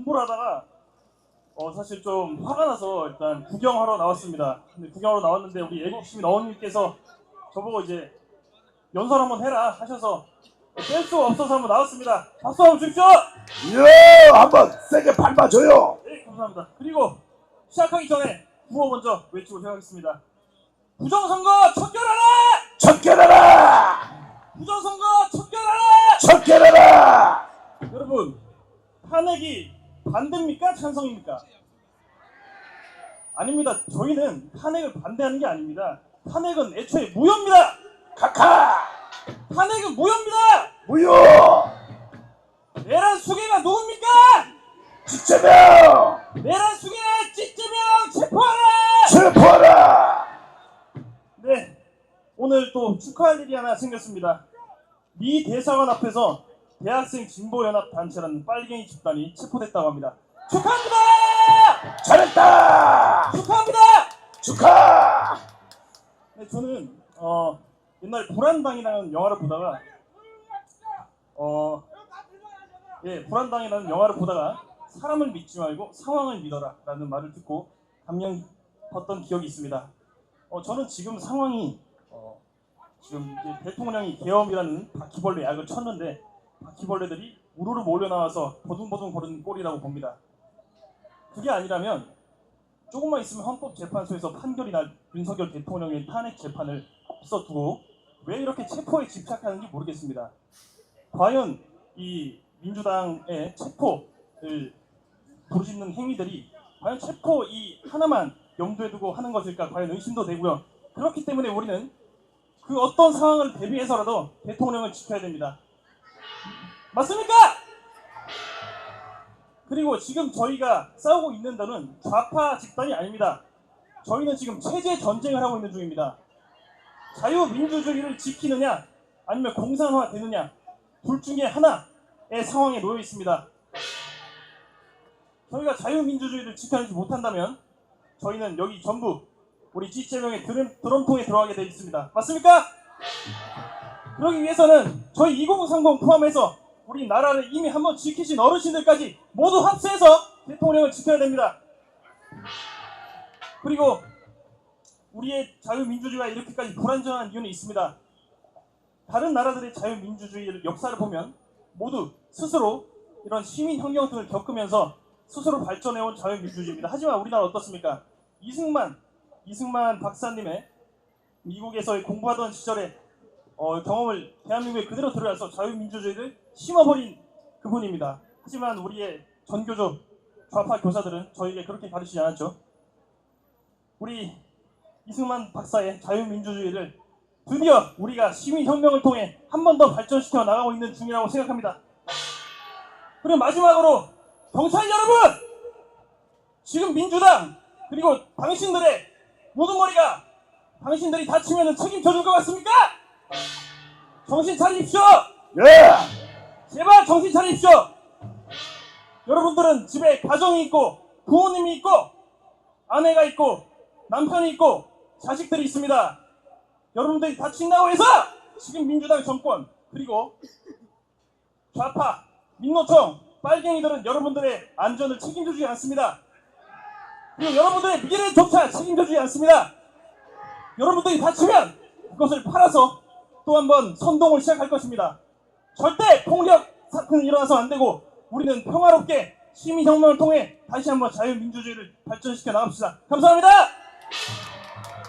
공부를 하다가 어, 사실 좀 화가 나서 일단 구경하러 나왔습니다. 근데 구경하러 나왔는데 우리 애국 시민 어머님께서 저보고 이제 연설 한번 해라 하셔서 뺄 수가 없어서 한번 나왔습니다. 박수 한번 주십시오. 이야 한번 세게 밟아줘요 네, 감사합니다. 그리고 시작하기 전에 구호 먼저 외치고 시작하겠습니다. 부정선거 척결하라! 척결하라 부정선거 척결하라! 척결하라 여러분 탄핵이 반대입니까 찬성입니까? 아닙니다. 저희는 탄핵을 반대하는 게 아닙니다. 탄핵은 애초에 무효입니다. 카카 탄핵은 무효입니다. 무효 내란 수괴가 누굽니까? 지체명 내란 수괴 찌찌명 체포하라! 체포하라 네, 오늘 또 축하할 일이 하나 생겼습니다. 미 대사관 앞에서 대학생 진보연합 단체라는 빨갱이 집단이 체포됐다고 합니다. 축하합니다! 잘했다 축하합니다! 축하 네, 저는 어, 옛날 불안당이라는 영화를 보다가 어, 예, 불안당이라는 영화를 보다가 사람을 믿지 말고 상황을 믿어라 라는 말을 듣고 감명 깊었던 기억이 있습니다. 어, 저는 지금 상황이 어, 지금 대통령이 계엄이라는 바퀴벌레 약을 쳤는데 바퀴벌레들이 우르르 몰려 나와서 버둥버둥 거리는 꼴이라고 봅니다. 그게 아니라면 조금만 있으면 헌법재판소에서 판결이 날 윤석열 대통령의 탄핵 재판을 앞서두고 왜 이렇게 체포에 집착하는지 모르겠습니다. 과연 이 민주당의 체포를 부르짖는 행위들이 과연 체포 이 하나만 염두에 두고 하는 것일까 과연 의심도 되고요. 그렇기 때문에 우리는 그 어떤 상황을 대비해서라도 대통령을 지켜야 됩니다. 맞습니까? 그리고 지금 저희가 싸우고 있는 데는 좌파 집단이 아닙니다. 저희는 지금 체제 전쟁을 하고 있는 중입니다. 자유민주주의를 지키느냐 아니면 공산화 되느냐 둘 중에 하나의 상황에 놓여 있습니다. 저희가 자유민주주의를 지켜내지 못한다면 저희는 여기 전부 우리 드럼, 드럼통에 들어가게 되어 있습니다. 맞습니까? 그러기 위해서는 저희 2030 포함해서 우리 나라를 이미 한번 지키신 어르신들까지 모두 합세해서 대통령을 지켜야 됩니다. 그리고 우리의 자유민주주의가 이렇게까지 불안정한 이유는 있습니다. 다른 나라들의 자유민주주의를 역사를 보면 모두 스스로 이런 시민 혁명 등을 겪으면서 스스로 발전해온 자유민주주의입니다. 하지만 우리나라 어떻습니까? 이승만, 이승만 박사님의 미국에서 공부하던 시절에 어, 경험을 대한민국에 그대로 들여와서 자유민주주의를 심어버린 그분입니다. 하지만 우리의 전교조 좌파 교사들은 저에게 그렇게 가르치지 않았죠. 우리 이승만 박사의 자유민주주의를 드디어 우리가 시민혁명을 통해 한 번 더 발전시켜 나가고 있는 중이라고 생각합니다. 그리고 마지막으로 경찰 여러분! 지금 민주당 그리고 당신들의 우두머리가 당신들이 다치면 책임져 줄 것 같습니까? 정신 차리십시오! 예 제발 정신 차리십시오! 여러분들은 집에 가정이 있고 부모님이 있고 아내가 있고 남편이 있고 자식들이 있습니다. 여러분들이 다친다고 해서 지금 민주당 정권 그리고 좌파 민노총 빨갱이들은 여러분들의 안전을 책임져주지 않습니다. 그리고 여러분들의 미래조차 책임져주지 않습니다. 여러분들이 다치면 그것을 팔아서 또 한 번 선동을 시작할 것입니다. 절대 폭력 사건이 일어나서 안 되고 우리는 평화롭게 시민 혁명을 통해 다시 한번 자유민주주의를 발전시켜 나갑시다. 감사합니다.